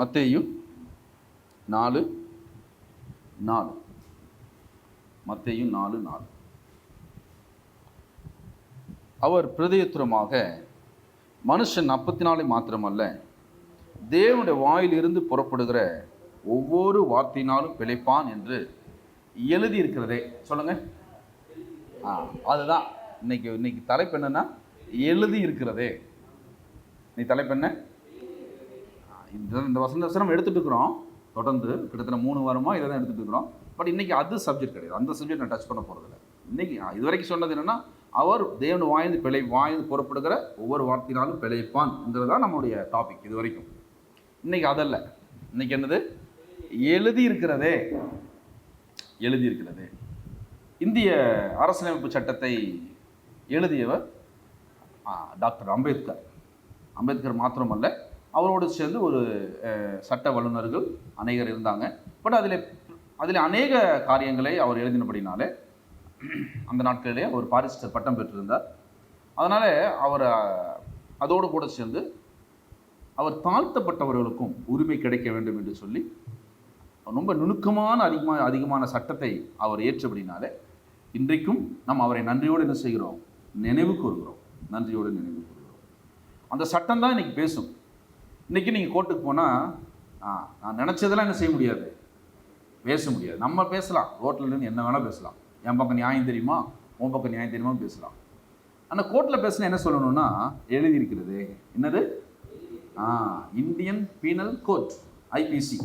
மத்தேயும் நாலு நாலு. மத்தேயும் நாலு நாலு. அவர் பிரதயத்துரமாக மனுஷன் அப்பத்தினாலே மாத்திரமல்ல தேவனுடைய வாயிலிருந்து புறப்படுகிற ஒவ்வொரு வார்த்தையினாலும் பிழைப்பான் என்று எழுதி இருக்கிறதே சொல்லுங்க. ஆ அதுதான். இன்னைக்கு இன்னைக்கு தலைப்பு என்னன்னா எழுதி இருக்கிறதே நீ தலைப்பு என்ன? இந்த இந்த வசந்த வசனம் எடுத்துகிட்டு இருக்கிறோம். தொடர்ந்து கிட்டத்தட்ட மூணு வாரமாக இதை தான் எடுத்துகிட்டு இருக்கிறோம். பட் இன்றைக்கி அது சப்ஜெக்ட் கிடையாது. அந்த சப்ஜெக்ட் நான் டச் பண்ண போகிறதில்ல இன்னைக்கு இது வரைக்கும் சொன்னது என்னென்னா அவர் தேவன் வாய்ந்து பிழை வாய்ந்து புறப்படுகிற ஒவ்வொரு வார்த்தையினாலும் பிழைப்பான்ங்கிறது தான் நம்மளுடைய டாபிக் இது வரைக்கும் இன்றைக்கி அதல்ல. இன்றைக்கி என்னது? எழுதி இருக்கிறதே எழுதி இருக்கிறது இந்திய அரசியலமைப்பு சட்டத்தை எழுதியவர் டாக்டர் அம்பேத்கர். அம்பேத்கர் மாத்திரமல்ல அவரோடு சேர்ந்து ஒரு சட்ட வல்லுநர்கள் அநேகர் இருந்தாங்க. பட் அதில் அதில் அநேக காரியங்களை அவர் எழுதினபடினாலே அந்த நாட்களிலே அவர் பாரிஸ்டர் பட்டம் பெற்றிருந்தார். அதனால் அவர் அதோடு கூட சேர்ந்து அவர் தாழ்த்தப்பட்டவர்களுக்கும் உரிமை கிடைக்க வேண்டும் என்று சொல்லி ரொம்ப நுணுக்கமான அதிகமாக அதிகமான சட்டத்தை அவர் ஏற்றபடினாலே இன்றைக்கும் நாம் அவரை நன்றியோடு என்ன செய்கிறோம்? நினைவு கூறுகிறோம். நன்றியோடு நினைவு கூறுகிறோம். அந்த சட்டம் தான் இன்னைக்கு பேசும். இன்றைக்கி நீங்கள் கோர்ட்டுக்கு போனால் நான் நினச்சதெல்லாம் என்ன செய்ய முடியாது. பேச முடியாது. நம்ம பேசலாம். ரோட்டில் நின்று என்ன வேணால் பேசலாம். என் பக்கம் நியாயம் தெரியுமா? உன் பக்கம் நியாயம் தெரியுமா பேசலாம். ஆனால் கோர்ட்டில் பேசினா என்ன சொல்லணும்னா எழுதியிருக்கிறது. என்னது? ஆ இந்தியன் பீனல் கோர்ட் ஐபிசி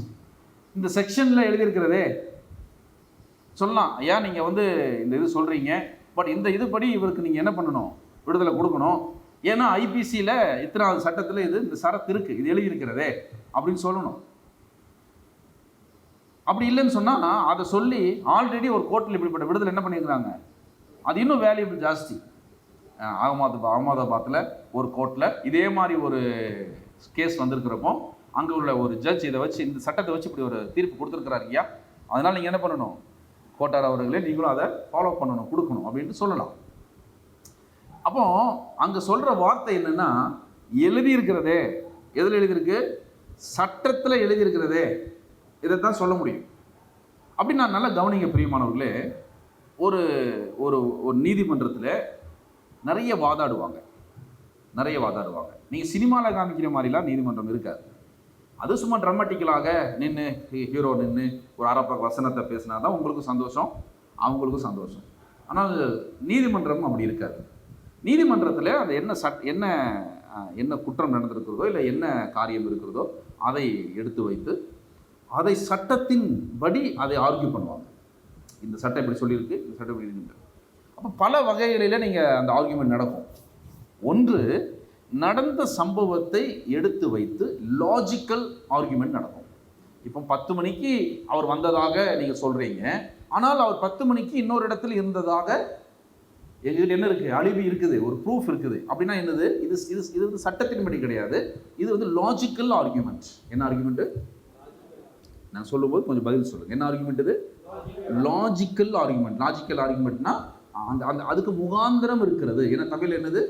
இந்த செக்ஷனில் எழுதியிருக்கிறதே. சொல்லலாம். ஐயா நீங்கள் வந்து இந்த இது சொல்கிறீங்க பட் இந்த இதுபடி இவருக்கு நீங்கள் என்ன பண்ணணும்? விடுதலை கொடுக்கணும். ஏன்னா ஐபிசியில் இத்தனாவது சட்டத்தில் இது இந்த சரத்து இருக்குது இது எழுதியிருக்கிறதே அப்படின்னு சொல்லணும். அப்படி இல்லைன்னு சொன்னால் அதை சொல்லி ஆல்ரெடி ஒரு கோர்ட்டில் இப்படிப்பட்ட விடுதலை என்ன பண்ணியிருக்கிறாங்க? அது இன்னும் வேல்யூபிள் ஜாஸ்தி. அகமதாபாத் அகமதாபாத்தில் ஒரு கோர்ட்டில் இதே மாதிரி ஒரு கேஸ் வந்திருக்கிறப்போ அங்கே உள்ள ஒரு ஜட்ஜ் இதை வச்சு இந்த சட்டத்தை வச்சு இப்படி ஒரு தீர்ப்பு கொடுத்துருக்கிறாரு ஐயா. அதனால் நீங்கள் என்ன பண்ணணும்? கோட்டார் அவர்களே நீங்களும் அதை ஃபாலோ பண்ணணும் கொடுக்கணும் அப்படின்ட்டு சொல்லலாம். அப்போ அங்கே சொல்கிற வார்த்தை என்னென்னா எழுதியிருக்கிறதே. எதில் எழுதியிருக்கு? சட்டத்தில் எழுதியிருக்கிறதே. இதை தான் சொல்ல முடியும். அப்படி நான் நல்லா கவனிங்க பிரியமானவர்களே ஒரு ஒரு ஒரு நீதிமன்றத்தில் நிறைய வாதாடுவாங்க. நிறைய வாதாடுவாங்க. நீங்கள் சினிமாவில் காமிக்கிற மாதிரிலாம் நீதிமன்றம் இருக்காது. அது சும்மா ட்ரமட்டிக்கலாக நின்று ஹீரோ நின்று ஒரு அரப்ப வசனத்தை பேசினா தான் உங்களுக்கும் சந்தோஷம் அவங்களுக்கும் சந்தோஷம். ஆனால் நீதிமன்றம் அப்படி இருக்காது. நீதிமன்றத்தில் அது என்ன சட் என்ன என்ன குற்றம் நடந்திருக்கிறதோ இல்லை என்ன காரியம் இருக்கிறதோ அதை எடுத்து வைத்து அதை சட்டத்தின் படி அதை ஆர்கியூ பண்ணுவாங்க. இந்த சட்டம் இப்படி சொல்லியிருக்கு இந்த சட்டம் இப்படி இருக்கு. அப்போ பல வகைகளில் நீங்கள் அந்த ஆர்கியூமெண்ட் நடக்கும். ஒன்று நடந்த சம்பவத்தை எடுத்து வைத்து லாஜிக்கல் ஆர்கியூமெண்ட் நடக்கும். இப்போ பத்து மணிக்கு அவர் வந்ததாக நீங்கள் சொல்கிறீங்க ஆனால் அவர் பத்து மணிக்கு இன்னொரு இடத்துல இருந்ததாக இதில் என்ன இருக்குது அழிவு இருக்குது. ஒரு ப்ரூஃப் இருக்குது. அப்படின்னா என்னது? இது இது இது வந்து சட்டத்தின்படி கிடையாது. இது வந்து லாஜிக்கல் ஆர்கியூமெண்ட் என்ன ஆர்கியூமெண்ட்டு நான் சொல்லும்போது கொஞ்சம் பதில் சொல்லுங்கள் என்ன ஆர்குமெண்ட் இது? லாஜிக்கல் ஆர்குமெண்ட் லாஜிக்கல் ஆர்குமெண்ட்னா அந்த அந்த அதுக்கு முகாந்திரம் இருக்கிறது. ஏன்னா தமிழ் என்னது?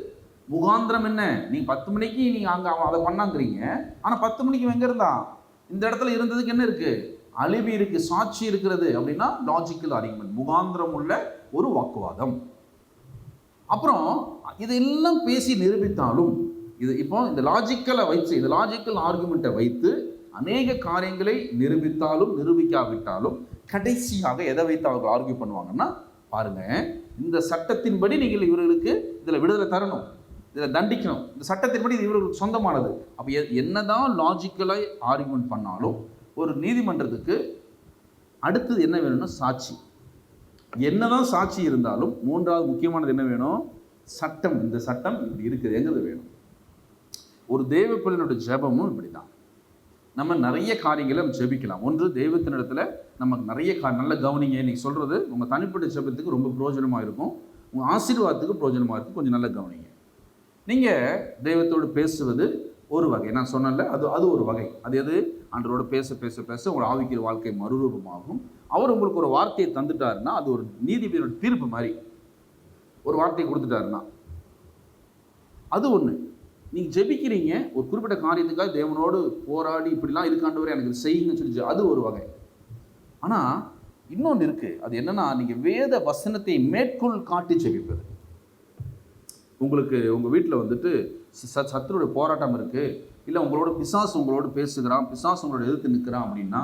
முகாந்திரம் என்ன? நீங்கள் பத்து மணிக்கு நீங்கள் அங்கே அவன் அதை பண்ணாங்கிறீங்க. ஆனால் பத்து மணிக்கு எங்கே இருந்தான் இந்த இடத்துல இருந்ததுக்கு என்ன இருக்குது அழிவு இருக்குது சாட்சி இருக்கிறது. அப்படின்னா லாஜிக்கல் ஆர்குமெண்ட் முகாந்திரம் உள்ள ஒரு வாக்குவாதம். அப்புறம் இதெல்லாம் பேசி நிரூபித்தாலும் இது இப்போ இந்த லாஜிக்கலை வைத்து இந்த லாஜிக்கல் ஆர்குமெண்ட்டை வைத்து அநேக காரியங்களை நிரூபித்தாலும் நிரூபிக்காவிட்டாலும் கடைசியாக எதை வைத்து அவர்கள் ஆர்கியூ பண்ணுவாங்கன்னா பாருங்க இந்த சட்டத்தின்படி நீங்கள் இவர்களுக்கு இதில் விடுதலை தரணும் இதில் தண்டிக்கணும். இந்த சட்டத்தின்படி இது இவர்களுக்கு சொந்தமானது. அப்போ எ- என்னதான் லாஜிக்கலாக ஆர்குமெண்ட் பண்ணாலும் ஒரு நீதிமன்றத்துக்கு அடுத்தது என்ன வேணும்னா சாட்சி. என்னதான் சாட்சி இருந்தாலும் மூன்றாவது முக்கியமானது என்ன வேணும்? சட்டம். இந்த சட்டம் இப்படி இருக்குதுங்கிறது வேணும். ஒரு தெய்வ பிள்ளையினுடைய ஜெபமும் இப்படி தான் நம்ம நிறைய காரியங்களை நம்ம ஜெபிக்கலாம். ஒன்று தெய்வத்தினிடத்தில் நமக்கு நிறைய கா நல்ல கவனிங்க. நீங்கள் சொல்கிறது உங்கள் தனிப்பட்ட ஜெபத்துக்கு ரொம்ப பிரயோஜனமாக இருக்கும். உங்கள் ஆசீர்வாதத்துக்கு பிரயோஜனமாக இருக்கும். கொஞ்சம் நல்ல கவனிங்க. நீங்கள் தெய்வத்தோடு பேசுவது ஒரு வகை. நான் சொன்னேன்ல அது அது ஒரு வகை. அது எது? அன்றோடு பேச பேச பேச உங்களோட ஆவிக்கிற வாழ்க்கை மறுரூபமாகும். அவர் உங்களுக்கு ஒரு வார்த்தையை தந்துட்டாருன்னா அது ஒரு நீதிபதியோட தீர்ப்பு மாதிரி. ஒரு வார்த்தையை கொடுத்துட்டாருன்னா. அது ஒன்று நீங்கள் ஜெபிக்கிறீங்க ஒரு குறிப்பிட்ட காரியத்துக்காக தேவனோடு போராடி இப்படிலாம் இருக்காண்டவரை எனக்கு செய்யுங்கன்னு சொல்லி அது ஒரு வகை. ஆனால் இன்னொன்று இருக்குது அது என்னன்னா நீங்கள் வேத வசனத்தை மேற்கொள் காட்டி ஜெபிப்பது. உங்களுக்கு உங்கள் வீட்டில் வந்துட்டு ச சத்துருடைய போராட்டம் இருக்குது இல்லை உங்களோட பிசாசு உங்களோட பேசுகிறான் பிசாசு உங்களோட எதிர்த்து நிற்கிறான் அப்படின்னா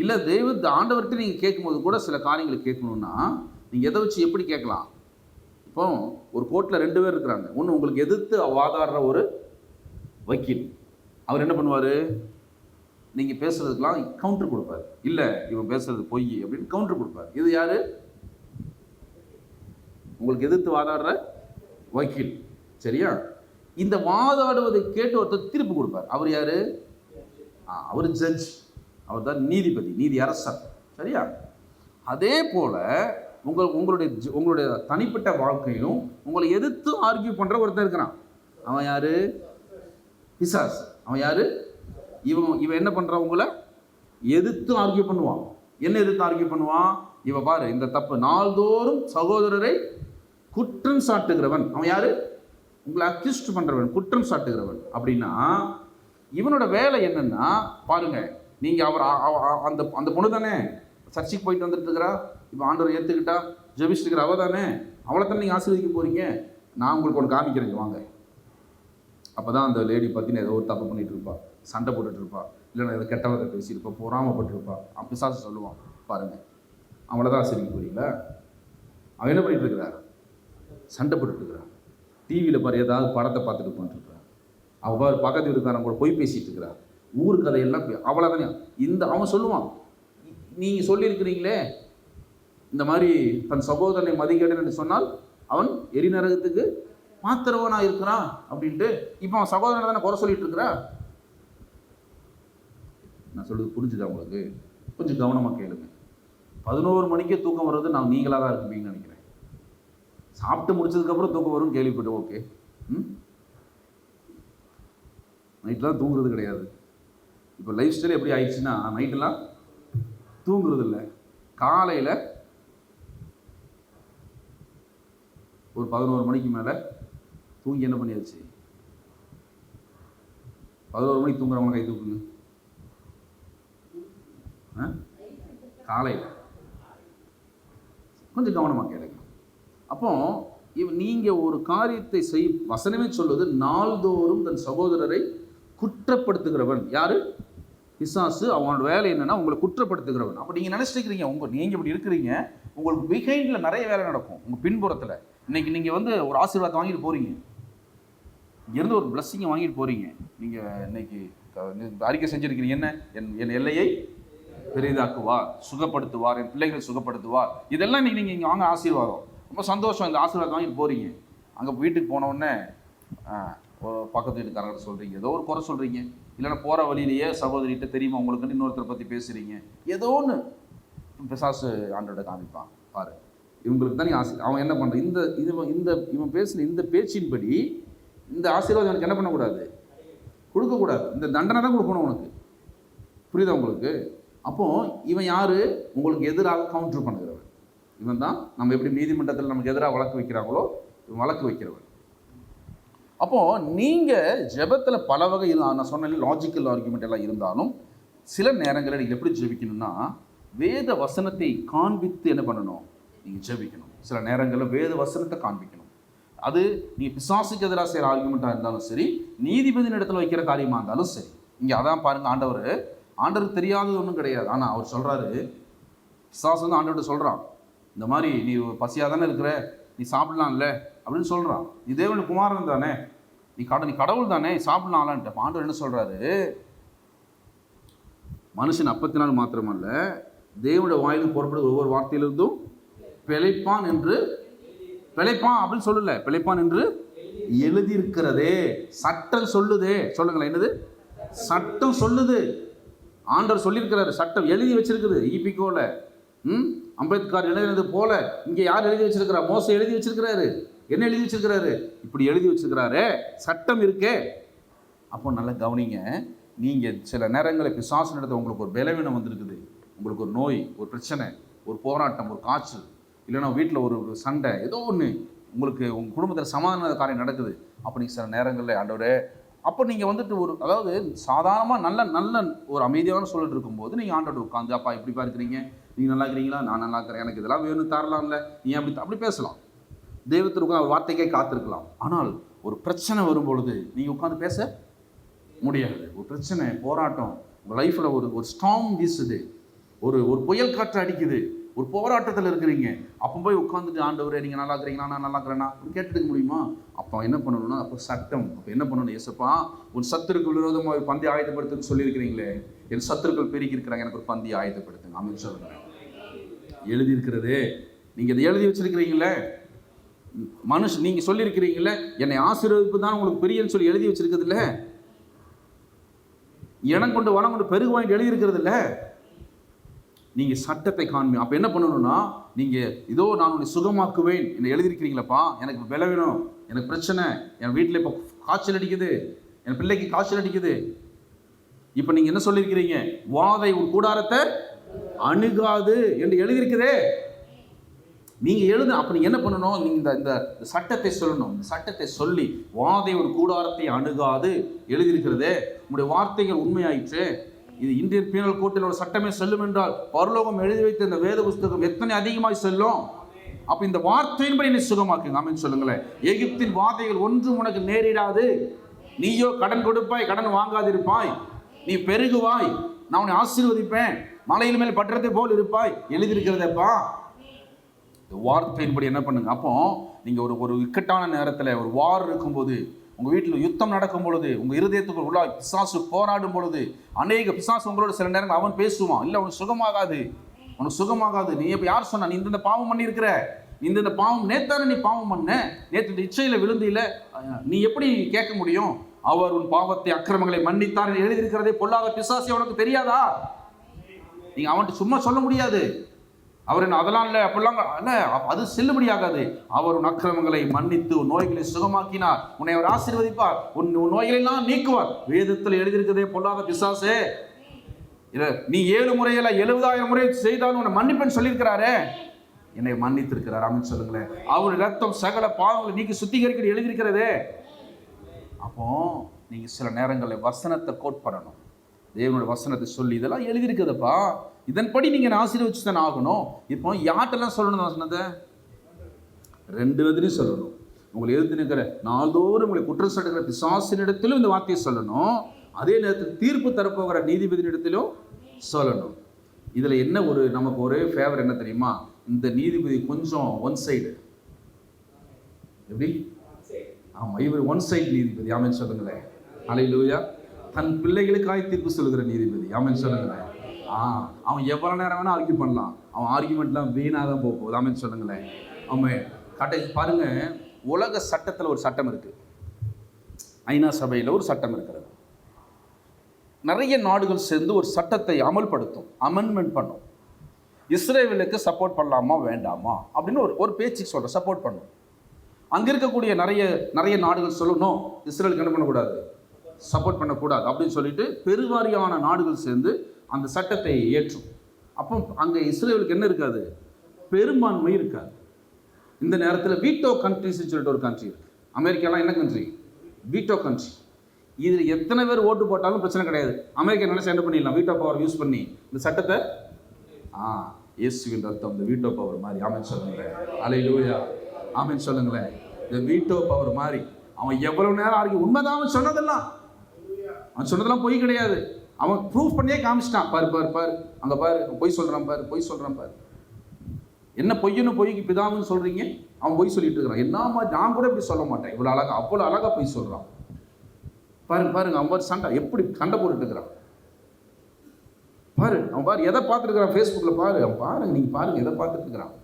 இல்லை தெய்வ ஆண்டவர்கிட்ட நீங்கள் கேட்கும்போது கூட சில காரியங்களை கேட்கணுன்னா நீங்கள் எதை வச்சு எப்படி கேட்கலாம்? இப்போ ஒரு கோர்ட்டில் ரெண்டு பேர் இருக்கிறாங்க. ஒன்று உங்களுக்கு எதிர்த்து வாதாடுற ஒரு வக்கீல். அவர் என்ன பண்ணுவார்? நீங்கள் பேசுகிறதுக்கெலாம் கவுண்டர் கொடுப்பார். இல்லை இவன் பேசுறது பொய் அப்படின்னு கவுண்டர் கொடுப்பார். இது யார்? உங்களுக்கு எதிர்த்து வாதாடுற வக்கீல். சரியா? இந்த வாதாடுவதை கேட்டு ஒருத்தர் தீர்ப்பு கொடுப்பார். அவர் யார்? அவர் ஜட்ஜ் அவர் தான் நீதிபதி நீதி அரசர் சரியா? அதே போல் உங்கள் உங்களுடைய ஜ- உங்களுடைய தனிப்பட்ட வாழ்க்கையிலும் உங்களை எதிர்த்து ஆர்கியூ பண்ணுற ஒருத்தன் இருக்கிறான். அவன் யார்? பிசாஸ் அவன் யார்? இவன் இவன் என்ன பண்ணுறான் உங்களை? எதிர்த்து ஆர்கியூ பண்ணுவான். என்ன எதிர்த்து ஆர்கியூ பண்ணுவான்? இவன் பாரு இந்த தப்பு நாள்தோறும் சகோதரரை குற்றம் சாட்டுகிறவன். அவன் யார்? உங்களை அக்யூஸ்ட் பண்ணுறவன் குற்றம் சாட்டுகிறவன். அப்படின்னா இவனோட வேலை என்னென்னா பாருங்கள் நீங்கள் அவர் அந்த அந்த பொண்ணு தானே? சர்ச்சைக்கு போயிட்டு வந்துட்டு இருக்கிறா இப்போ ஆண்டவர் ஏற்றுக்கிட்டா ஜெபிச்சுட்டு அவள் அவ தானே? அவளை தானே நீங்கள் ஆசீர்வதிக்க போகிறீங்க நான் உங்களுக்கு ஒன்று காமிக்கிறேங்க வாங்க. அப்போ தான் அந்த லேடி பார்த்தீங்கன்னா ஏதோ ஒரு தப்பு பண்ணிகிட்டு இருப்பா. சண்டை போட்டுட்டு இருப்பா. இல்லைன்னா ஏதோ கெட்ட பேசியிருப்பா. பொறாமப்பட்டிருப்பா. அப்ப பிசாசு சொல்லுவான். பாருங்க. அவளை தான் ஆசீர்வதிக்க போகிறீங்களா அவன் என்ன பண்ணிட்டு சண்டை போட்டுட்டு இருக்கிறான் டிவியில் பாரு ஏதாவது படத்தை பார்த்துட்டு உட்காந்துருக்குறான் அவள் பக்கத்து வீட்டுக்காரன் கூட போய் பேசிகிட்டு இருக்கிறான் ஊர் கதையெல்லாம் அவ்வளோ தானே இந்த அவன் சொல்லுவான் நீங்கள் சொல்லியிருக்கிறீங்களே? இந்த மாதிரி தன் சகோதரனை மதிக்கடன் என்று சொன்னால் அவன் எரிநரகத்துக்கு மாத்திரவனாக இருக்கிறான் அப்படின்ட்டு இப்போ அவன் சகோதரனை தானே குறை சொல்லிட்டு இருக்கிறா? நான் சொல்லுது புரிஞ்சுதா உங்களுக்கு? கொஞ்சம் கவனமாக கேளுங்க. பதினோரு மணிக்கே தூக்கம் வர்றது நான் நீங்களாக தான் இருப்பீங்கன்னு நினைக்கிறேன். சாப்பிட்டு முடிச்சதுக்கப்புறம் தூக்கம் வரும்னு கேள்விப்பட்டேன் ஓகே. ம்? நைட்லாம் தூங்குறது கிடையாது. இப்போ லைஃப் ஸ்டைல் எப்படி ஆயிடுச்சுன்னா நைட்டெல்லாம் தூங்குறது இல்லை காலையில் ஒரு பதினோரு மணிக்கு மேலே தூங்கி என்ன பண்ணியாச்சு? பதினோரு மணிக்கு தூங்குறவங்க கை தூக்குங்க. காலையில். கொஞ்சம் கவனமாக கேளுங்க. அப்போ நீங்கள் ஒரு காரியத்தை செய் வசனமே சொல்வது நாள்தோறும் தன் சகோதரரை குற்றப்படுத்துகிறவன். யாரு? பிசாசு அவனோட வேலை என்னென்னா உங்களை குற்றப்படுத்துகிறவன். அப்போ நீங்கள் நினச்சிருக்கிறீங்க உங்கள் நீங்கள் இப்படி இருக்கிறீங்க உங்களுக்கு பிஹைண்டில் நிறைய வேலை நடக்கும் உங்கள் பின்புறத்தில். இன்னைக்கு நீங்கள் வந்து ஒரு ஆசீர்வாதம் வாங்கிட்டு போகிறீங்க இங்கேருந்து ஒரு பிளஸ்ஸிங்கை வாங்கிட்டு போகிறீங்க நீங்கள் இன்னைக்கு அறிக்கை செஞ்சுருக்கிறீங்க என்ன? என் என் எல்லையை பெரிதாக்குவார் சுகப்படுத்துவார் என் பிள்ளைகளை சுகப்படுத்துவார். இதெல்லாம் இன்றைக்கி நீங்கள் இங்கே வாங்க ஆசீர்வாதம். ரொம்ப சந்தோஷம் இந்த ஆசீர்வாதம் வாங்கிட்டு போகிறீங்க அங்கே வீட்டுக்கு போனவுடனே பக்கத்து வீட்டுக்காரங்கிட்ட சொல்கிறீங்க ஏதோ ஒரு குறை சொல்கிறீங்க இல்லைன்னா போகிற வழியிலேயே சகோதரிகிட்ட தெரியுமா உங்களுக்குன்னு இன்னொருத்தரை பற்றி பேசுகிறீங்க ஏதோ ஒன்று பிசாசு ஆண்டோட காமிப்பான். பாரு. இவங்களுக்கு தான் நீ ஆசி அவன் என்ன பண்ணுறான் இந்த இது இந்த இவன் பேசின இந்த பேச்சின்படி இந்த ஆசீர்வாதம் எனக்கு என்ன பண்ணக்கூடாது? கொடுக்கக்கூடாது. இந்த தண்டனை தான் கொடுக்கணும் உனக்கு. புரியுதா உங்களுக்கு? அப்போது இவன் யார்? உங்களுக்கு எதிராக கவுண்டர் பண்ணுகிறவன். இவன் தான் நம்ம எப்படி நீதிமன்றத்தில் நமக்கு எதிராக வழக்கு வைக்கிறாங்களோ இவன் வழக்கு வைக்கிறவன். அப்போது நீங்கள் ஜபத்தில் பல வகை இரு- நான் சொன்ன லாஜிக்கல் ஆர்குமெண்ட் எல்லாம் இருந்தாலும் சில நேரங்களில் நீங்கள் எப்படி ஜெபிக்கணும்னா வேத வசனத்தை காண்பித்து என்ன பண்ணணும்? நீங்கள் ஜெபிக்கணும். சில நேரங்களில் வேத வசனத்தை காண்பிக்கணும். அது நீ பிசாசுக்கு எதிராக செய்கிற ஆர்குமெண்ட்டாக இருந்தாலும் சரி நீதிபதியின் இடத்துல வைக்கிற காரியமாக இருந்தாலும் சரி. இங்கே அதான் பாருங்க ஆண்டவர் ஆண்டவர் தெரியாதது ஒன்றும் கிடையாது. ஆனால் அவர் சொல்கிறாரு பிசாசு வந்து ஆண்டவர்கிட்ட சொல்கிறான் இந்த மாதிரி நீ பசியாக தானே இருக்கிற? நீ சாப்பிடலாம்ல? அப்படின்னு சொல்கிறான் நீ தேவன் குமாரன் தானே? நீ கட நீ கடவுள் தானே சாப்பிடலாம்லான்ட்டு. பாண்டவர் ஆண்டவர் என்ன சொல்கிறாரு மனுஷன் அப்பத்தினால் மாத்திரமல்ல தேவனுடைய வாயிலும் புறப்படுற ஒவ்வொரு வார்த்தையிலிருந்தும் பிழைப்பான் என்று பிழைப்பான் அப்படின்னு சொல்லல பிழைப்பான் என்று எழுதியிருக்கிறதே. சட்டம் சொல்லுதே. சொல்லுங்களேன் என்னது? சட்டம் சொல்லுது. ஆண்டவர் சொல்லியிருக்கிறாரு சட்டம் எழுதி வச்சிருக்குது இபிகோல ம்? அம்பேத்கர் எழுதினது போல இங்கே யார் எழுதி வச்சிருக்கிறா? மோசம் எழுதி வச்சிருக்கிறாரு. என்ன எழுதி வச்சிருக்கிறாரு? இப்படி எழுதி வச்சிருக்கிறாரு சட்டம் இருக்கே. அப்போ நல்லா கவனிங்க நீங்கள் சில நேரங்களில் பிசாசு நடத்த உங்களுக்கு ஒரு பலவீனம் வந்திருக்குது. உங்களுக்கு ஒரு நோய் ஒரு பிரச்சனை ஒரு போராட்டம் ஒரு காய்ச்சல் இல்லைன்னா வீட்டில் ஒரு ஒரு சண்டை ஏதோ ஒன்று உங்களுக்கு உங்கள் குடும்பத்தில் சமாதான காரியம் நடக்குது. அப்போ நீங்கள் சில நேரங்களில் ஆண்டவரே அப்போ நீங்கள் வந்துட்டு ஒரு அதாவது சாதாரணமாக நல்ல நல்ல ஒரு அமைதியான சூழல் இருக்கும்போது நீங்கள் ஆண்டோட உட்காந்து அப்பா எப்படிப்பா இருக்கிறீங்க நீங்கள் நல்லா இருக்கிறீங்களா? நான் நல்லா இருக்கிறேன். எனக்கு இதெல்லாம் வேணும் தரலாம்ல. நீ அப்படி அப்படி பேசலாம்? தெய்வத்திற்கு அவர் வார்த்தைக்கே காத்திருக்கலாம். ஆனால் ஒரு பிரச்சனை வரும்பொழுது நீங்கள் உட்காந்து பேச முடியாது. ஒரு பிரச்சனை போராட்டம் உங்கள் லைஃப்பில் ஒரு ஒரு ஸ்ட்ராங் வீசுது. ஒரு ஒரு புயல் காற்று அடிக்குது. ஒரு போராட்டத்தில் இருக்கிறீங்க. அப்போ போய் உட்காந்துட்டு ஆண்டவரே நீங்கள் நல்லா இருக்கிறீங்களா? நான் நல்லா இருக்கிறேன்னா அப்படின்னு கேட்டுக்க முடியுமா? அப்போ என்ன பண்ணணும்னா அப்போ சட்டம். அப்போ என்ன பண்ணணும் ஏசப்பா உன் சத்துருக்கு விரோதமாக ஒரு பந்தி ஆயுதப்படுத்துன்னு சொல்லியிருக்கிறீங்களே. என் சத்துருக்கள் பெருக்கி இருக்கிறாங்க. எனக்கு ஒரு பந்தி ஆயுதப்படுத்துங்க அமைச்சர் எழுதியிருக்கிறது எழுதியிருக்கிறதே. நீங்கள் இதை எழுதி வச்சிருக்கிறீங்களே. மனுஷ நீங்கள் சொல்லியிருக்கிறீங்களே என்னை ஆசீர்வதிப்பு தான் உங்களுக்கு பெரியன்னு சொல்லி எழுதி வச்சிருக்கிறதுல இடம் கொண்டு வளம் கொண்டு பெருகு வாங்கிட்டு எழுதியிருக்கிறது இல்லை நீங்கள் சட்டத்தை காண்பி அப்போ என்ன பண்ணணும்னா நீங்கள் இதோ நான் உன்னை சுகமாக்குவேன் என்னை எழுதியிருக்கிறீங்களப்பா எனக்கு விலை வேணும் எனக்கு பிரச்சனை என் வீட்டில் இப்போ காய்ச்சல் அடிக்குது என் பிள்ளைக்கு காய்ச்சல் அடிக்குது. இப்போ நீங்கள் என்ன சொல்லியிருக்கிறீங்க? வாதை உன் கூடாரத்தை அணுகாது என்று எழுதியிருக்குதே நீங்கள் எழுத அப்போ நீங்கள் என்ன பண்ணணும்? நீங்கள் இந்த இந்த சட்டத்தை சொல்லணும். இந்த சட்டத்தை சொல்லி வாதை ஒரு கூடாரத்தை அணுகாது. எழுதியிருக்கிறதே உங்களுடைய வார்த்தைகள் உண்மையாயிற்று. இது இந்தியன் பீனல் கோட்டில் ஒரு சட்டமே செல்லும் என்றால் பரலோகம் எழுதி வைத்த இந்த வேத புஸ்தகம் எத்தனை அதிகமாய் செல்லும்? அப்போ இந்த வார்த்தையின்படி என்னை சுகமாக்குங்க. அப்படின்னு சொல்லுங்களேன். எகிப்தின் வாதைகள் ஒன்றும் உனக்கு நேரிடாது. நீயோ கடன் கொடுப்பாய் கடன் வாங்காதிருப்பாய். நீ பெருகுவாய். நான் உன்னை ஆசீர்வதிப்பேன். மலையில் மேல் பற்றத்தை போல் இருப்பாய். எழுதியிருக்கிறதப்பா. வார்த்தையின்படி என்ன பண்ணுங்க? அப்போ நீங்கள் ஒரு ஒரு இக்கட்டான நேரத்தில் ஒரு வார் இருக்கும்போது உங்கள் வீட்டில் யுத்தம் நடக்கும் பொழுது உங்கள் இருதயத்துக்கு உள்ள பிசாசு போராடும் பொழுது அநேக பிசாசு உங்களோட சில நேரங்கள் அவன் பேசுவான். இல்லை அவனுக்கு சுகமாகாது. உனக்கு சுகமாகாது. நீ இப்போ யார் சொன்ன நீ இந்த பாவம் பண்ணியிருக்கிற? நீ இந்த பாவம் நேத்தான நீ பாவம் பண்ண? நேற்று இந்த இச்சையில நீ எப்படி கேட்க முடியும்? அவர் உன் பாவத்தை அக்கிரமங்களை மன்னித்தார் எழுதியிருக்கிறதே பொல்லாத பிசாசி உனக்கு தெரியாதா? நீங்கள் அவன்கிட்ட சும்மா சொல்ல முடியாது. அவர் என்ன அதெல்லாம் இல்லை அப்படிலாம் இல்லை. அது செல்லுபடியாகாது. அவர் உன் அக்கிரமங்களை மன்னித்து உன் நோய்களை சுகமாக்கினார். உன்னை அவர் ஆசீர்வதிப்பார். உன் உன் நோய்களெல்லாம் நீக்குவார். வேதத்தில் எழுதியிருக்கிறதே பொல்லாத பிசாசே. நீ ஏழு முறையில் எழுபதாயிரம் முறை செய்தாலும் உன்னை மன்னிப்பேன்னு சொல்லியிருக்கிறாரே. என்னை மன்னித்திருக்கிறார். அப்படின்னு சொல்லுங்களேன். அவர் ரத்தம் சகல பாவங்களை நீக்கி சுத்திகரிக்க எழுதியிருக்கிறதே. அப்போ நீங்கள் சில நேரங்களில் வசனத்தை கோட் பண்ணணும் தேவனோட வசனத்தை சொல்லி இதெல்லாம் எழுதியிருக்குதுப்பா இதன்படி நீங்கள் ஆசீர்வச்சு தானே ஆகணும். இப்போ யார்கிட்டலாம் சொல்லணும் வசனத்தை? ரெண்டு விதத்துலையும் சொல்லணும். உங்களை எழுதி நிற்கிற நாள்தோறும் உங்களை குற்றம் சாட்டுகிற பிசாசினிடத்திலும் இந்த வார்த்தையை சொல்லணும். அதே நேரத்தில் தீர்ப்பு தரப்போகிற நீதிபதியினிடத்திலும் சொல்லணும். இதில் என்ன ஒரு நமக்கு ஒரே ஃபேவர் என்ன தெரியுமா? இந்த நீதிபதி கொஞ்சம் ஒன் சைடு எப்படி? ஆமாம் இவர் ஒன் சைடு நீதிபதி. ஆமாம் சொல்லுங்களேன். அலையிலூயா தன் பிள்ளைகளுக்காய் தீர்ப்பு சொல்லுகிற நீதிபதி. ஆமென் சொல்லுங்களேன். ஆ அவன் எவ்வளோ நேரம் வேணால் ஆர்கியூ பண்ணலாம். அவன் ஆர்கியூமெண்ட்லாம் வீணாக தான் போக போகுது. ஆமென் சொல்லுங்களேன். அவன் கட்டை பாருங்க. உலக சட்டத்தில் ஒரு சட்டம் இருக்குது ஐநா சபையில் ஒரு சட்டம் இருக்கிறது. நிறைய நாடுகள் சேர்ந்து ஒரு சட்டத்தை அமல்படுத்தும் அமெண்ட்மெண்ட் பண்ணும். இஸ்ரேலுக்கு சப்போர்ட் பண்ணலாமா வேண்டாமா? அப்படின்னு ஒரு ஒரு பேச்சுக்கு சொல்கிறேன் சப்போர்ட் பண்ணும். அங்கே இருக்கக்கூடிய நிறைய நிறைய நாடுகள் சொல்லணும். இஸ்ரேலுக்கு என்ன பண்ணக்கூடாது? சப்போர்ட் பண்ணக்கூடாது அப்படின்னு சொல்லிட்டு பெருவாரியான நாடுகள் சேர்ந்து அந்த சட்டத்தை ஏற்றும் அப்போ அங்கே இஸ்ரேலுக்கு என்ன இருக்காது? பெரும்பான்மை இருக்காது. இந்த நேரத்தில் வீட்டோ கண்ட்ரிஸ்னு சொல்லிட்டு ஒரு கண்ட்ரி இருக்குது அமெரிக்காலாம் என்ன கண்ட்ரி வீட்டோ கண்ட்ரி இதில் எத்தனை பேர் ஓட்டு போட்டாலும் பிரச்சனை கிடையாது. அமெரிக்கா நினைச்சு என்ன பண்ணிடலாம்? வீட்டோ பவர் யூஸ் பண்ணி இந்த சட்டத்தை? ஆ இயேசுவின் ரத்தம் இந்த வீட்டோ பவர் மாதிரி. ஆமென் சொல்லுங்களேன். அலையிலூயா ஆமென் சொல்லுங்களேன். இந்த வீட்டோ பவர் மாதிரி. அவன் எவ்வளவு நேரம் ஆகி உண்மைதான் அவன் சொன்னதெல்லாம் அவன் சொன்னதெல்லாம் பொய் கிடையாது. அவன் ப்ரூஃப் பண்ணியே காமிச்சிட்டான். பாரு பாரு பாரு. அங்கே பாரு அவன் பொய் சொல்கிறான் பாரு பொய் சொல்கிறான் பாரு. என்ன பொய்யன்னு பொய்க்கு பிதாவுன்னு சொல்கிறீங்க அவன் பொய் சொல்லிட்டு இருக்கிறான். என்னமா நான் கூட இப்படி சொல்ல மாட்டேன். இவ்வளோ அழகாக அவ்வளோ அழகா பொய் சொல்கிறான் பாருங்க பாருங்க அவன் பாரு சண்டை. எப்படி சண்டை போட்டுட்டு இருக்கிறான். பாரு அவன் பாரு எதை பார்த்துருக்கிறான் ஃபேஸ்புக்கில் பாரு. அவன் பாருங்க நீங்கள் பாருங்க எதை பார்த்துட்டு இருக்கிறான்.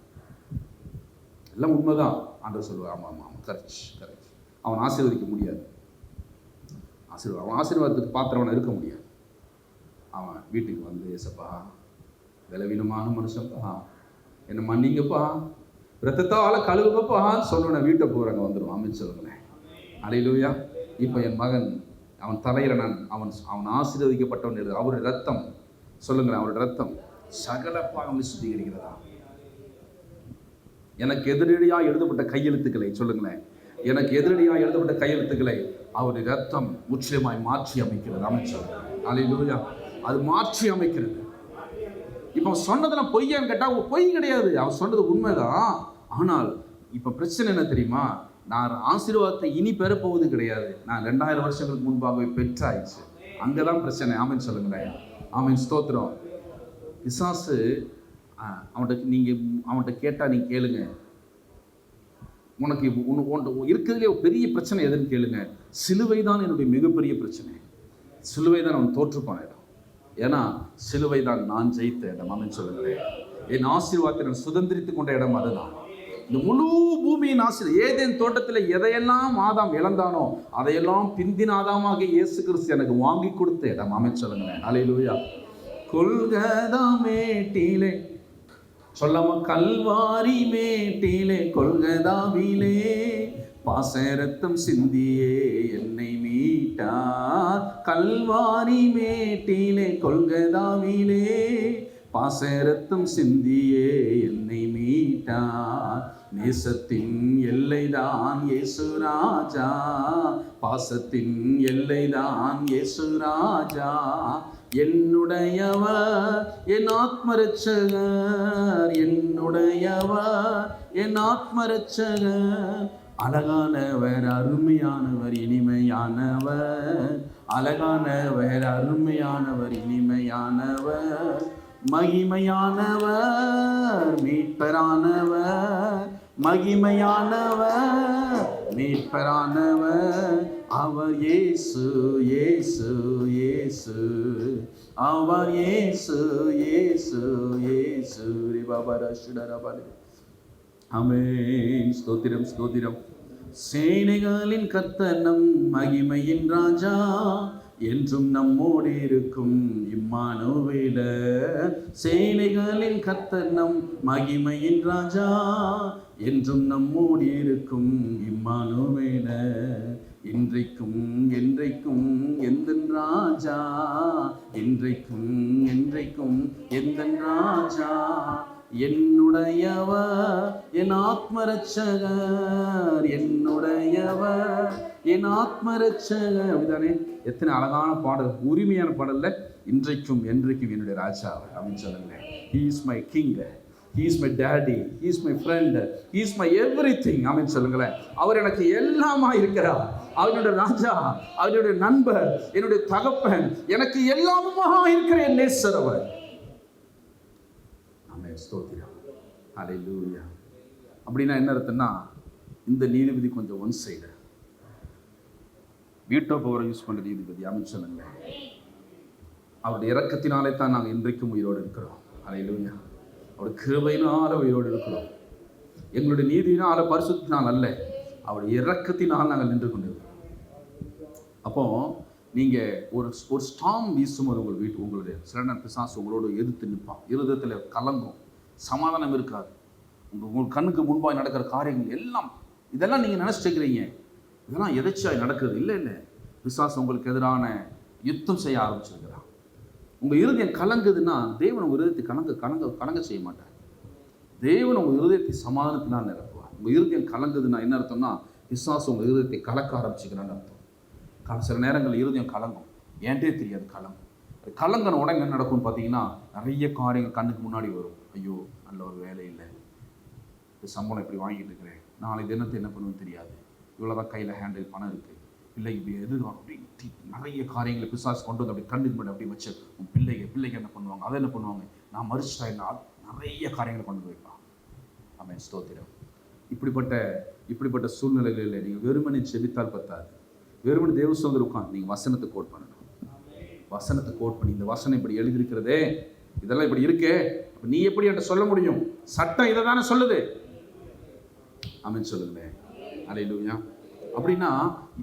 எல்லாம் உண்மைதான். ஆண்டவர் சொல்லுவார் ஆமாம் ஆமாம் ஆமாம் கரெக்ட் கரெக்ட் அவன் ஆசீர்வதிக்க முடியாது. ஆசீர்வாதம். அவன் ஆசீர்வாதத்துக்கு பாத்திரவனை இருக்க முடியாது. அவன் வீட்டுக்கு வந்து ஏசப்பா விலவீனமான மனுஷன்ப்பா. என்னை மன்னிங்கப்பா ரத்தத்தால் கழுவுங்கப்பான்னு சொன்ன வீட்டை போகிறாங்க வந்துடும் அமைச்சு சொல்லுங்களேன். அலையிலூயா இப்போ என் மகன் அவன் தலையில நான் அவன் அவன் ஆசீர்வதிக்கப்பட்டவன் எழுது அவருடைய ரத்தம் சொல்லுங்களேன் அவருடைய ரத்தம் சகல பாவங்களை சுத்திகரிக்கிறதா? எனக்கு எதிரடியாக எழுதப்பட்ட கையெழுத்துக்களை சொல்லுங்களேன். எனக்கு எதிரடியாக எழுதப்பட்ட கையெழுத்துக்களை அவருடைய ரத்தம் முற்றிலுமாய் மாற்றி அமைக்கிறது. அமைச்சர் அலையிலூயா அது மாற்றி அமைக்கிறது. இப்போ அவன் சொன்னதெல்லாம் பொய்யான்னு கேட்டால் பொய் கிடையாது. அவர் சொன்னது உண்மைதான். ஆனால் இப்போ பிரச்சனை என்ன தெரியுமா? நான் ஆசீர்வாதத்தை இனி பெறப்போவது கிடையாது. நான் ரெண்டாயிரம் வருஷங்களுக்கு முன்பாகவே பெற்றாயிடுச்சு அங்கே தான் பிரச்சனை. ஆமீன் சொல்லுங்களேன். ஆமின் ஸ்தோத்திரம். பிசாசு அவன்கிட்ட நீங்கள் அவன்கிட்ட கேட்டால் நீங்கள் கேளுங்க. உனக்கு ஒன்று உன் இருக்கிறதுலே ஒரு பெரிய பிரச்சனை எதுன்னு கேளுங்க. சிலுவை தான் என்னுடைய மிகப்பெரிய பிரச்சனை. சிலுவை தான் அவன் தோற்றுப்பான இடம். ஏன்னா சிலுவை தான் நான் ஜெயித்த இடம் அப்படின்னு சொல்லுங்களேன் என் ஆசீர்வாதத்தை நான் சுதந்திரித்து கொண்ட இடம் அதுதான். இந்த முழு பூமியின் ஆசிரியர் ஏதேன் தோட்டத்தில் எதையெல்லாம் ஆதாம் இழந்தானோ அதையெல்லாம் பிந்தின ஆதாமாக இயேசு கிறிஸ்து எனக்கு வாங்கி கொடுத்த இடம் அமைச்சு சொல்லுங்களேன். அலையிலூயா கொள்கதா சொல்லாம கல்வாரி மேட்டிலே கொள்கதாவிலே பாசரத்தம் சிந்தியே என்னை மீட்டார். கல்வாரி மேட்டிலே கொள்கதாவிலே பாசரத்தம் சிந்தியே என்னை மீட்டார். நேசத்தின் எல்லைதான் இயேசு பாசத்தின் எல்லைதான் இயேசு என்னுடையவா என் ஆத்மரட்சகர் என்னுடையவா என் ஆத்மரட்சகர். அழகானவர் அருமையானவர் இனிமையானவர். அழகானவர் அருமையானவர் இனிமையானவர். மகிமையானவர் மீட்பரானவர். மகிமையானவர் மீட்பரானவர். அவர் இயேசு இயேசு இயேசு. அவர் இயேசு இயேசு இயேசு. ரிபபரஷுடரபலி அமேன் ஸ்தோத்திரம் ஸ்தோத்திரம். சேனைகளின் கர்த்த நம் மகிமையின் ராஜா என்றும் நம்மோடு இருக்கும் இம்மானுவேல. சேனைகளின் கர்த்தனம் மகிமையின் ராஜா என்றும் நம்மோடு இருக்கும் இம்மானுவேல. இன்றைக்கும் என்றைக்கும் எந்த ராஜா? இன்றைக்கும் என்றைக்கும் எந்த ராஜா? என்னுடையவ என் ஆத்மரட்சகர். என்னுடையவ என் ஆத்மரட்சகர். அப்படிதானே எத்தனை அழகான பாடல் உரிமையான பாடல்ல இன்றைக்கும் என்றைக்கும் என்னுடைய ராஜா அப்படின்னு சொல்லுங்க he is my king is my daddy is my friend is my everything அப்படின்னு சொல்லுங்களேன். அவர் எனக்கு எல்லாமா இருக்கிறார். அவருடைய ராஜா அவருடைய நண்பர் என்னுடைய தகப்பன் எனக்கு எல்லாமா இருக்கிற என் நேசர் அவர். ஆமே ஸ்தோத்திரம். ஹalleluya அப்படின்னா என்ன அர்த்தம்னா இந்த நீதிபதி கொஞ்சம் ஒன் சைடு வீட்டோ பவரை யூஸ் பண்ணுற நீதிபதி. அப்படின்னு சொல்லுங்களேன். அவருடைய இறக்கத்தினாலே தான் நாங்கள் இன்றைக்கும் உயிரோடு இருக்கிறோம். ஹalleluya அவருடைய கிருபையினால் உயிரோடு இருக்கிறோம். எங்களுடைய நீதியினால் பரிசுத்தினால் அல்ல அவருடைய இறக்கத்தினால் நாங்கள் நின்று கொண்டிருக்கிறோம். அப்போ நீங்கள் ஒரு ஒரு ஸ்டாம் வீசும்போது உங்கள் வீட்டு உங்களுடைய சிலனர் பிசாசு உங்களோட எதிர்த்து நிற்பான். இருதயத்தில் கலங்கும். சமாதானம் இருக்காது. உங்கள் உங்கள் கண்ணுக்கு முன்பாக நடக்கிற காரியங்கள் எல்லாம் இதெல்லாம் நீங்கள் நினச்சிட்டுக்கிறீங்க இதெல்லாம் எதாச்சியாக நடக்குது? இல்லை இல்லை. பிசாசு உங்களுக்கு எதிரான யுத்தம் செய்ய ஆரம்பிச்சிருக்கிறான். உங்கள் இருதயம் கலங்குதுன்னா தேவன் உங்கள் இருதயத்தை கலங்க கலங்க கலங்க செய்ய மாட்டார். தேவன் உங்கள் இருதயத்தை சமாதானத்தினால் நிரப்புவார். உங்கள் இருதயம் கலங்குதுன்னா என்ன அர்த்தம்னா விசுவாசம் உங்கள் இருதயத்தை கலக்க ஆரம்பிச்சுக்கிறான்னு அர்த்தம். சில நேரங்களில் இருதயம் கலங்கும். ஏன்ட்டே தெரியாது கலங்கும். அது கலங்கின உடனே என்ன நடக்கும்னு பார்த்தீங்கன்னா நிறைய காரியங்கள் கண்ணுக்கு முன்னாடி வரும். ஐயோ நல்ல ஒரு வேலை இல்லை. இந்த சம்பளம் இப்படி வாங்கிட்டு இருக்கிறேன். நாளை தினத்தை என்ன பண்ணுவேன்னு தெரியாது. இவ்வளோதான் கையில் ஹேண்டில் பணம் இருக்குது பிள்ளை இப்படி எதிர்காலம் அப்படி நிறைய காரியங்களை பிசாசு கொண்டு வந்து அப்படி கண்ணுக்கு முன்னாடி அப்படி வச்சு உன் பிள்ளைங்க பிள்ளைங்க என்ன பண்ணுவாங்க? அதை என்ன பண்ணுவாங்க? நான் மறுச்சிட்டா நிறைய காரியங்களை கொண்டு வந்து வைப்பான். அவன் ஸ்தோத்திரம். இப்படிப்பட்ட இப்படிப்பட்ட சூழ்நிலைகளில் நீங்கள் வெறுமனை செபித்தால் பத்தாது. வெறுமனை தேவ உட்காந்து நீங்கள் வசனத்தை கோட் பண்ணணும். வசனத்தை கோட் பண்ணி இந்த வசனம் இப்படி எழுதியிருக்கிறதே இதெல்லாம் இப்படி இருக்கே நீ எப்படி என்கிட்ட சொல்ல முடியும்? சட்டம் இதை தானே சொல்லுது. அமீன் சொல்லுங்களேன். அலையிலுயா. அப்படின்னா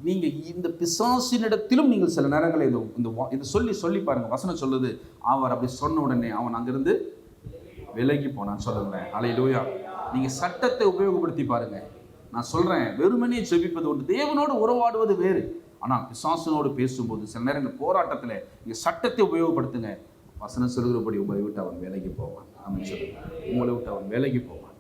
நீங்கள் இந்த பிசாசினிடத்திலும் நீங்கள் சில நேரங்களில் இந்த இந்த வா- இதை சொல்லி சொல்லி பாருங்கள் வசனம் சொல்லுது அவர் அப்படி சொன்ன உடனே அவன் அங்கிருந்து விலகி போனான்னு சொல்லுங்களேன் அலையிலோயா நீங்கள் சட்டத்தை உபயோகப்படுத்தி பாருங்கள் நான் சொல்கிறேன் வெறுமனே ஜெபிப்பது ஒன்று தேவனோடு உறவாடுவது வேறு. ஆனால் பிசாசனோடு பேசும்போது சில நேரம் இந்த போராட்டத்தில் நீங்கள் சட்டத்தை உபயோகப்படுத்துங்க. வசனம் சொல்கிறபடி உங்களை விட்டு அவன் விலகி போவான். அப்படின்னு சொல்லுங்கள் உங்களை விட்டு அவன் விலகி போவான்.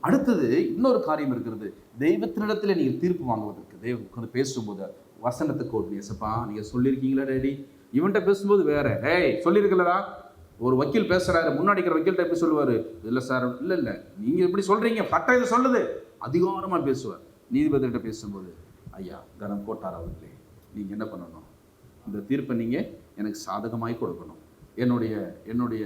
அடுத்தது இன்னொரு காரியம் இருக்கிறது. தெய்வத்தினிடத்தில் நீங்கள் தீர்ப்பு வாங்குவது. தெய்வம் உட்காந்து பேசும்போது வசனத்துக்கு ஓட்டு எசப்பா நீங்கள் சொல்லியிருக்கீங்களா டேடி? இவன்கிட்ட பேசும்போது வேற. ஏய் சொல்லியிருக்கலடா ஒரு வக்கீல் பேசுறாரு. முன்னாடி இருக்கிற வக்கீல்கிட்ட எப்படி சொல்லுவார்? இல்லை சார். இல்லை இல்லை. நீங்கள் எப்படி சொல்கிறீங்க பட்ட இதை சொல்லுது. அதிகாரமாக பேசுவார். நீதிபதிகிட்ட பேசும்போது ஐயா கனம் கோட்டார் அவர்களே நீங்கள் என்ன பண்ணணும்? இந்த தீர்ப்பை நீங்கள் எனக்கு சாதகமாய் கொடுக்கணும். என்னுடைய என்னுடைய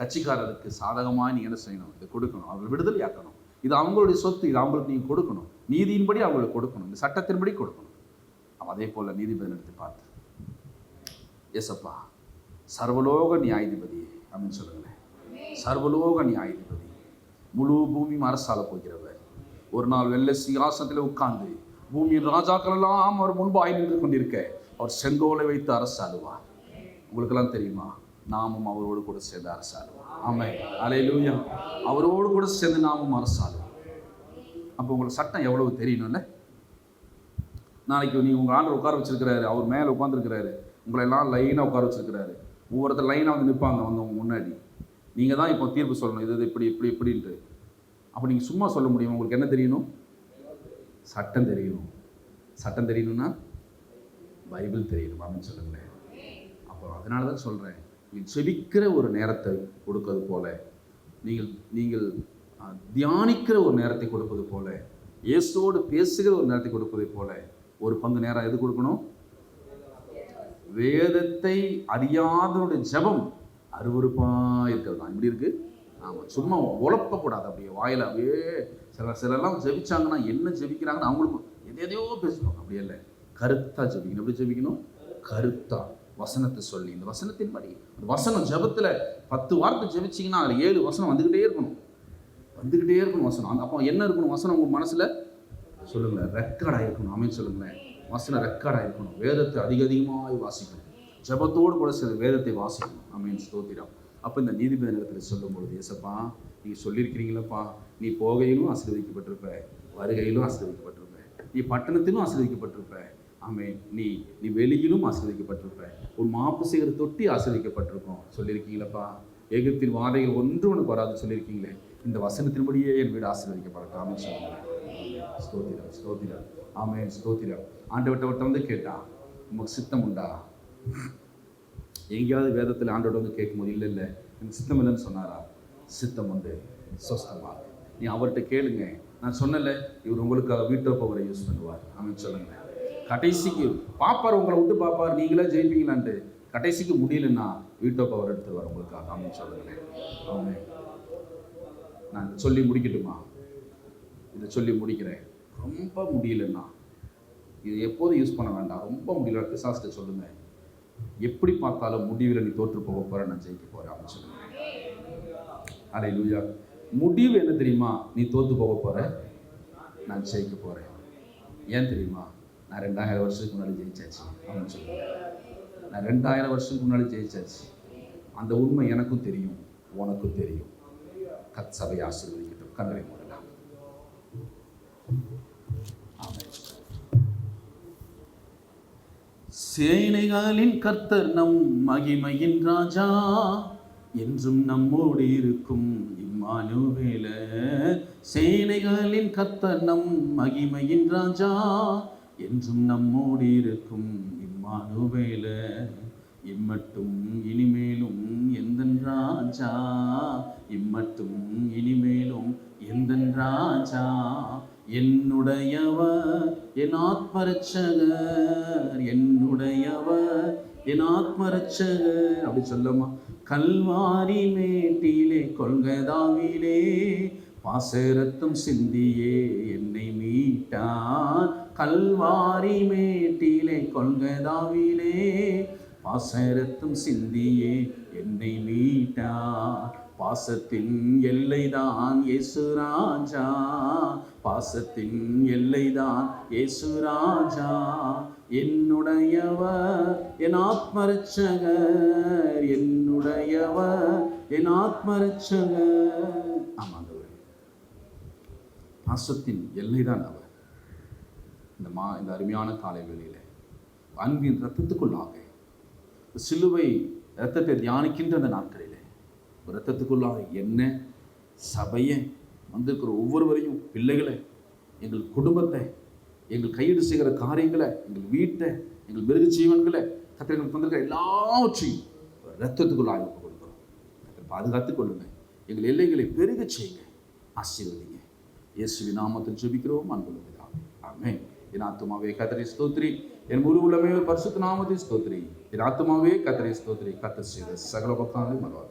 கட்சிக்காரருக்கு சாதகமாக நீங்கள் என்ன செய்யணும்? இதை கொடுக்கணும். அவர் விடுதலையாக்கணும். இது அவங்களுடைய சொத்து. இது அவங்களுக்கு நீங்கள் கொடுக்கணும். நீதியின்படி அவங்களுக்கு கொடுக்கணும். இந்த சட்டத்தின்படி கொடுக்கணும். அவன் அதே போல் நீதிபதி எடுத்து பார்த்து எஸ்அப்பா சர்வலோக நியாயாதிபதியே அப்படின்னு சொல்லுங்களேன். சர்வலோக நியாயாதிபதி முழு பூமியும் அரசால போகிறவர். ஒரு நாள் வெள்ளை சிங்காசனத்தில் உட்கார்ந்து பூமியின் ராஜாக்கள் எல்லாம் அவர் முன்பாய் நின்று கொண்டிருக்க அவர் செங்கோலை வைத்து அரசாடுவார் உங்களுக்கெல்லாம் தெரியுமா? நாமும் அவரோடு கூட சேர்ந்து அரசாடுவோம் ஆமை அலையிலூயா அவரோடு கூட சேர்ந்து நாமும் அரசாடுவோம் அப்போ உங்களுக்கு சட்டம் எவ்வளவு தெரியணும்ல? நாளைக்கு நீங்கள் உங்கள் ஆண்டர் உட்கார வச்சிருக்கிறாரு அவர் மேலே உட்காந்துருக்கிறாரு உங்களை எல்லாம் லைனாக உட்கார வச்சிருக்கிறாரு. ஒவ்வொருத்தர் லைனாக வந்து நிற்பாங்க வந்து உங்கள் முன்னாடி. நீங்கள் தான் இப்போ தீர்ப்பு சொல்லணும். இது இது இப்படி இப்படி இப்படின்ட்டு. அப்போ நீங்கள் சும்மா சொல்ல முடியும்? உங்களுக்கு என்ன தெரியணும்? சட்டம் தெரியணும். சட்டம் தெரியணும்னா பைபிள் தெரியணும் அப்படின்னு சொல்லுங்களேன். அப்போ அதனால தான் சொல்கிறேன் நீங்கள் செபிக்கிற ஒரு நேரத்தை கொடுக்கறது போல. நீங்கள் நீங்கள் தியானிக்கிற ஒரு நேரத்தை கொடுப்பது போல இயேசுவோடு பேசுகிற ஒரு நேரத்தை கொடுப்பதை போல ஒரு பங்கு நேரம் எது கொடுக்கணும்? வேதத்தை அறியாதவனுடைய ஜெபம் அருவறுப்பாக இருக்கிறது தான். இப்படி இருக்கு? ஆமாம் சும்மா உழப்பக்கூடாது அப்படியே வாயில அப்படியே சில சிலலாம் ஜெபிச்சாங்கன்னா என்ன ஜெபிக்கிறாங்கன்னு அவங்களுக்கும் எது எதையோ பேசுவாங்க அப்படியே இல்லை. கருத்தா ஜெபிக்கணும். எப்படி ஜெபிக்கணும்? கருத்தா. வசனத்தை சொல்லி. இந்த வசனத்தின் படி வசனம் ஜெபத்தில் பத்து வார்த்தை ஜெபிச்சிங்கன்னா அதில் ஏழு வசனம் வந்துக்கிட்டே இருக்கணும். வந்துக்கிட்டே இருக்கணும் வசனம். அந்த அப்போ என்ன இருக்கணும்? வசனம் உங்கள் மனசில்? சொல்லுங்களேன் ரெக்கார்டாக இருக்கணும் அமைன்னு சொல்லுங்களேன். வசனம் ரெக்கார்டாக இருக்கணும் வேதத்தை அதிக அதிகமாக வாசிக்கணும். ஜெபத்தோடு கூட சில வேதத்தை வாசிக்கணும். அமைன்னு ஸ்தோத்திரம். அப்போ இந்த நீதிபதி நேரத்தில் சொல்லும் பொழுது ஏசப்பா நீங்கள் சொல்லியிருக்கிறீங்களப்பா நீ போகையிலும் ஆசீர்வதிக்கப்பட்டிருப்ப வருகையிலும் ஆசீர்வதிக்கப்பட்டிருப்ப. நீ பட்டணத்திலும் ஆசீர்வதிக்கப்பட்டிருப்ப. ஆமே நீ நீ வெளியிலும் ஆசீர்வதிக்கப்பட்டிருப்ப. உன் மாப்பு செய்கிற தொட்டி ஆசீர்வதிக்கப்பட்டிருக்கோம். சொல்லியிருக்கீங்களப்பா ஏகத்தின் வாதைகள் ஒன்று உனக்கு வராது சொல்லியிருக்கீங்களே இந்த வசனத்தின்படியே என் வீடு ஆசீர்வதிக்கப்படட்டும் ஆமே சொல்லுங்களேன் ஸ்தோத்திரம் ஸ்தோத்திரம். ஆமே ஸ்தோத்திரம். ஆண்டவட்ட வட்டம் வந்து கேட்டான் உமக்கு சித்தம் உண்டா? எங்கேயாவது வேதத்தில் ஆண்டோட வந்து கேட்கும்போது இல்லை இல்லை எனக்கு சித்தம் இல்லைன்னு சொன்னாரா? சித்தம் உண்டு சொஸ்தமா. நீ அவர்கிட்ட கேளுங்க. நான் சொன்னல இவர் உங்களுக்காக வீட்டோ பவரை யூஸ் பண்ணுவார். அப்படின்னு சொல்லுங்க. கடைசிக்கு பாப்பார் உங்களை விட்டு பாப்பார் நீங்களே ஜெயிப்பீங்களான்ட்டு கடைசிக்கு முடியலன்னா வீட்டோ பவர் எடுத்துருவார் உங்களுக்காக அப்படின்னு சொல்லுங்களேன் அவங்க நான் இதை சொல்லி முடிக்கட்டுமா? இதை சொல்லி முடிக்கிறேன். ரொம்ப முடியலன்னா இது எப்போதும் யூஸ் பண்ண வேண்டாம். ரொம்ப முடியல. பிசாஸ்ட்டு சொல்லுங்க. எப்படி பார்த்தாலும் முடிவில் நீ தோற்று போக போகிற நான் ஜெயிக்க போகிறேன் அப்படின்னு சொல்லுங்க. அடே லூயா முடிவு என்ன தெரியுமா? நீ தோற்று போக போகிற நான் ஜெயிக்க போகிறேன் ஏன் தெரியுமா? நான் ரெண்டாயிரம் வருஷத்துக்கு முன்னாடி ஜெயிச்சாச்சு அப்படின்னு சொல்லுவேன் நான் ரெண்டாயிரம் வருஷத்துக்கு முன்னாடி ஜெயிச்சாச்சு. அந்த உண்மை எனக்கும் தெரியும் உனக்கும் தெரியும். கத் சபை ஆசீர்வதிக்கட்டும். கண்களை மூடலாம். சேனைகளின் கர்த்தர் நம் மகிமையின் ராஜா என்றும் நம்மோடு இருக்கும் இம்மானுவேல. சேனைகளின் கர்த்தர் நம் மகிமையின் ராஜா என்றும் நம்மோடு இருக்கும் இம்மானுவேல. இம்மட்டும் இனிமேலும் எந்தன் ராஜா இம்மட்டும் இனிமேலும் எந்தன் ராஜா என்னுடையவர் என் ஆத்மரட்சகர் என்னுடையவர் என் ஆத்மரட்சகர். அப்படி சொல்லுமா? கல்வாரி மேட்டிலே கொள்கதாவிலே பாசரத்தம் சிந்தியே என்னை மீட்டான் கல்வாரி மேட்டிலே கொள்கதாவிலே பாசரத்தம் சிந்தியே என்னை மீட்டார். பாசத்தின் எல்லைதான் இயேசு ராஜா. பாசத்தின் எல்லைதான் இயேசு ராஜா. என்னுடையவர் என் ஆத்மரட்சகர். என்னுடையவர் என் ஆத்மரட்சகர். ஆமாண்டவர் பாசத்தின் எல்லைதான் அவர். இந்த மா இந்த அருமையான காலை வேளையில அன்பின் ரத்தத்துக்குள்ளாக சிலுவை இரத்தத்தை தியானிக்கின்ற அந்த நாட்களிலே ஒரு ரத்தத்துக்குள்ளாக என்ன சபையை வந்திருக்கிற ஒவ்வொருவரையும் பிள்ளைகளை எங்கள் குடும்பத்தை எங்கள் கையீடு செய்கிற காரியங்களை எங்கள் வீட்டை எங்கள் மிருக ஜீவன்களை கத்திரங்களுக்கு வந்திருக்கிற எல்லாவற்றையும் ரத்தத்துக்குள்ளாக கொடுக்குறோம். கர்த்தர் பாதுகாத்துக் கொள்ளுங்க. எங்கள் எல்லைகளை பெருக செய்யுங்க. ஆசீர்வதிங்க. இயேசுவின் நாமத்தில் ஜெபிக்கிறோம். அன்புள்ள ஆமே என் ஆத்துமாவே கத்தரை ஸ்தோத்ரி என் முழு உலமே பரிசுத்த நாமத்தை ஸ்தோத்ரி என் ஆத்துமாவே கத்தரை ஸ்தோத்ரி கத்த செய்த சகல பக்காந்து மறவாது